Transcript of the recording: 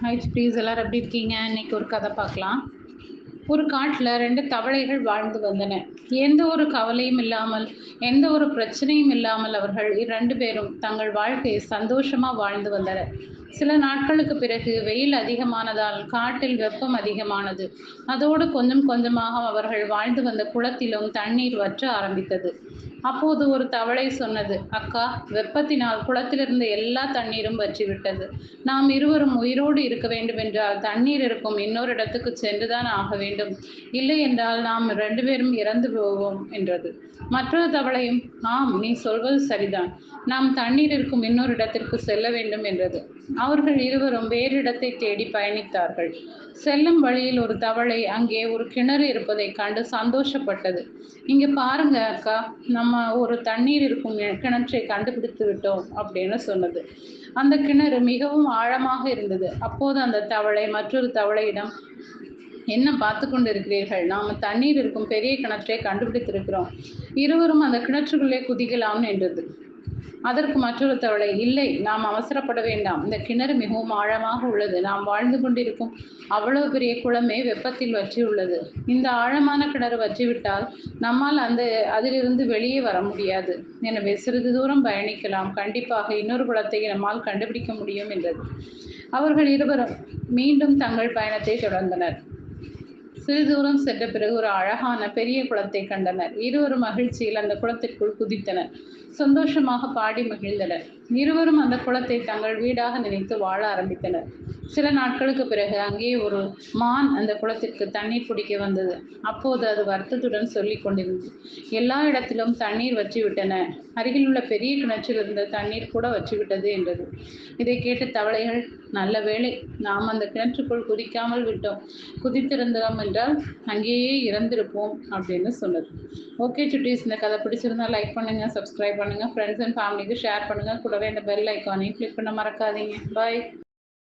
Hi please எல்லோரும் எப்படி இருக்கீங்க? இன்னைக்கு ஒரு கதை பார்க்கலாம். ஒரு காட்டில் ரெண்டு தவளைகள் வாழ்ந்து வந்தன. எந்த ஒரு கவலையும் இல்லாமல் எந்த ஒரு பிரச்சனையும் இல்லாமல் அவர்கள் இரண்டு பேரும் தங்கள் வாழ்க்கையை சந்தோஷமாக வாழ்ந்து வந்தனர் சில நாட்களுக்கு பிறகு வெயில் அதிகமானதால் காட்டில் வெப்பம் அதிகமானது. அதோடு கொஞ்சம் கொஞ்சமாக அவர்கள் வாழ்ந்து வந்த குளத்திலும் தண்ணீர் வற்ற ஆரம்பித்தது. அப்போது ஒரு தவளை சொன்னது அக்கா வெப்பத்தினால் குளத்திலிருந்த எல்லா தண்ணீரும் வற்றிவிட்டது நாம் இருவரும் உயிரோடு இருக்க வேண்டும் என்றால் தண்ணீர் இருக்கும் இன்னொரு இடத்துக்கு சென்றுதான் ஆக வேண்டும். இல்லை என்றால் நாம் ரெண்டு பேரும் இறந்து போவோம் என்றது. மற்றொரு தவளையும் ஆம் நீ சொல்வது சரிதான். நாம் தண்ணீர் இருக்கும் இன்னொரு இடத்திற்கு செல்ல வேண்டும் என்றது. அவர்கள் இருவரும் வேறு இடத்தை தேடி பயணித்தார்கள். செல்லும் வழியில் ஒரு தவளை அங்கே ஒரு கிணறு இருப்பதை கண்டு சந்தோஷப்பட்டது. இங்க பாருங்க அக்கா நம்ம ஒரு தண்ணீர் இருக்கும் கிணற்றை கண்டுபிடித்து விட்டோம் அப்படின்னு சொன்னது. அந்த கிணறு மிகவும் ஆழமாக இருந்தது. அப்போது அந்த தவளை மற்றொரு தவளையிடம் என்ன பார்த்து கொண்டு இருக்கிறீர்கள் நாம தண்ணீர் இருக்கும் பெரிய கிணற்றை கண்டுபிடித்திருக்கிறோம். இருவரும் அந்த கிணற்றுக்குள்ளே குதிக்கலாம் என்றது. அதற்கு மற்றொரு தவளை இல்லை நாம் அவசரப்பட வேண்டாம். இந்த கிணறு மிகவும் ஆழமாக உள்ளது. நாம் வாழ்ந்து கொண்டிருக்கும் அவ்வளவு பெரிய குளமே வெப்பத்தில் வற்றி உள்ளது இந்த ஆழமான கிணறு வற்றிவிட்டால் நம்மால் அந்த அதிலிருந்து வெளியே வர முடியாது. எனவே சிறிது தூரம் பயணிக்கலாம். கண்டிப்பாக இன்னொரு குளத்தை நம்மால் கண்டுபிடிக்க முடியும் என்றது. அவர்கள் இருவரும் மீண்டும் தங்கள் பயணத்தை தொடர்ந்தனர். சிறு தூரம் சென்ற பிறகு ஒரு அழகான பெரிய குளத்தை கண்டனர். இருவரும் மகிழ்ச்சியில் அந்த குளத்திற்குள் குதித்தனர். சந்தோஷமாக பாடி மகிழ்ந்தனர். இருவரும் அந்த குளத்தை தங்கள் வீடாக நினைத்து வாழ ஆரம்பித்தனர். சில நாட்களுக்கு பிறகு அங்கே ஒரு மான் அந்த குளத்திற்கு தண்ணீர் குடிக்க வந்தது. அப்போது அது வருத்தத்துடன் சொல்லி கொண்டிருந்தது. எல்லா இடத்திலும் தண்ணீர் வற்றிவிட்டன. அருகில் உள்ள பெரிய கிணற்றில் இருந்த தண்ணீர் கூட வற்றிவிட்டது என்றது. இதை கேட்ட தவளைகள் நல்ல வேளை நாம் அந்த கிணற்றுக்குள் குதிக்காமல் விட்டோம். குதித்திருந்தோம் என்றால் அங்கேயே இறந்திருப்போம் அப்படின்னு சொன்னது. ஓகே சுட்டீஸ் இந்த கதை பிடிச்சிருந்தா லைக் பண்ணுங்க சப்ஸ்கிரைப் பண்ணுங்க ஃப்ரெண்ட்ஸ் அண்ட் ஃபேமிலிக்கு ஷேர் பண்ணுங்க. கூடவே இந்த பெல் ஐக்கானையும் கிளிக் பண்ண மறக்காதீங்க. பாய்